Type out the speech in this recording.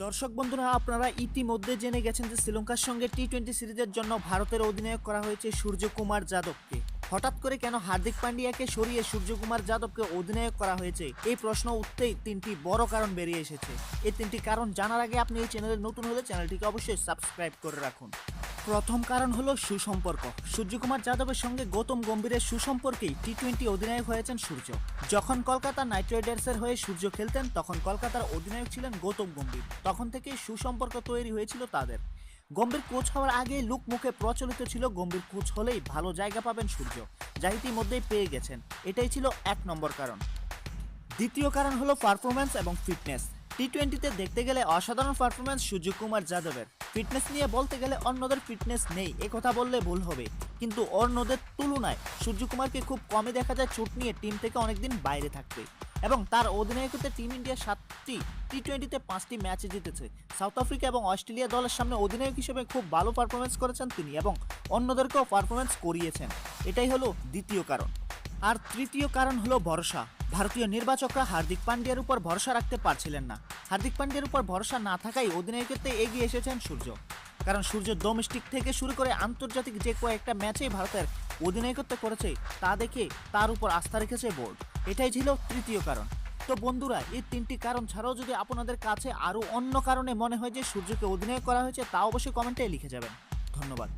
দর্শক বন্ধুরা, আপনারা ইতিমধ্যে জেনে গেছেন যে শ্রীলঙ্কার সঙ্গে টি টোয়েন্টি সিরিজের জন্য ভারতের অধিনায়ক করা হয়েছে সূর্যকুমার যাদবকে। হঠাৎ করে কেন হার্দিক পান্ডিয়াকে সরিয়ে সূর্যকুমার যাদবকে অধিনায়ক করা হয়েছে? এই প্রশ্ন উঠতেই তিনটি বড় কারণ বেরিয়ে এসেছে। এই তিনটি কারণ জানার আগে আপনি এই চ্যানেলে নতুন হলে চ্যানেলটিকে অবশ্যই সাবস্ক্রাইব করে রাখুন। প্রথম কারণ হলো সুসম্পর্ক। সূর্যকুমার যাদবের সঙ্গে গৌতম গম্ভীরের সুসম্পর্কেই টি টোয়েন্টি অধিনায়ক হয়েছেন সূর্য। যখন কলকাতা নাইট রাইডার্সের হয়ে সূর্য খেলতেন, তখন কলকাতার অধিনায়ক ছিলেন গৌতম গম্ভীর। তখন থেকেই সুসম্পর্ক তৈরি হয়েছিল তাদের। গম্ভীর কোচ হওয়ার আগে লুক মুখে প্রচলিত ছিল গম্ভীর কোচ হলেই ভালো জায়গা পাবেন সূর্য, যা ইতিমধ্যেই পেয়ে গেছেন। এটাই ছিল এক নম্বর কারণ। দ্বিতীয় কারণ হলো পারফরম্যান্স এবং ফিটনেস টি টোয়েন্টিতে দেখতে গেলে অসাধারণ পারফরম্যান্স সূর্যকুমার যাদবের। ফিটনেস নিয়ে বলতে গেলে অন্যদের ফিটনেস নেই, এ কথা বললে ভুল হবে। কিন্তু অন্যদের তুলনায় সূর্যকুমারকে খুব কমে দেখা যায় চোট নিয়ে টিম থেকে অনেকদিন বাইরে থাকবে এবং তার অধিনায়কত্বে টিম ইন্ডিয়া সাতটি টি টোয়েন্টিতে পাঁচটি ম্যাচে জিতেছে। সাউথ আফ্রিকা এবং অস্ট্রেলিয়া দলের সামনে অধিনায়ক হিসেবে খুব ভালো পারফরমেন্স করেছেন তিনি এবং অন্যদেরকেও পারফরমেন্স করিয়েছেন। এটাই হলো দ্বিতীয় কারণ। আর তৃতীয় কারণ হলো ভরসা। ভারতীয় নির্বাচকরা হার্দিক পান্ডিয়ার উপর ভরসা রাখতে পারছিলেন না। হার্দিক পান্ডিয়ার উপর ভরসা না থাকাই অধিনায়কত্বে এগিয়ে এসেছেন সূর্য। কারণ সূর্য ডোমেস্টিক থেকে শুরু করে আন্তর্জাতিক যে কয়েকটা ম্যাচেই ভারতের অধিনায়কত্ব করেছে, তা দেখে তার উপর আস্থা রেখেছে বোর্ড। এটাই ছিল তৃতীয় কারণ। তো বন্ধুরা, এই তিনটি কারণ ছাড়াও যদি আপনাদের কাছে আরও অন্য কারণে মনে হয় যে সূর্যকে অধিনায়ক করা হয়েছে, তা অবশ্যই কমেন্টে লিখে যাবেন। ধন্যবাদ।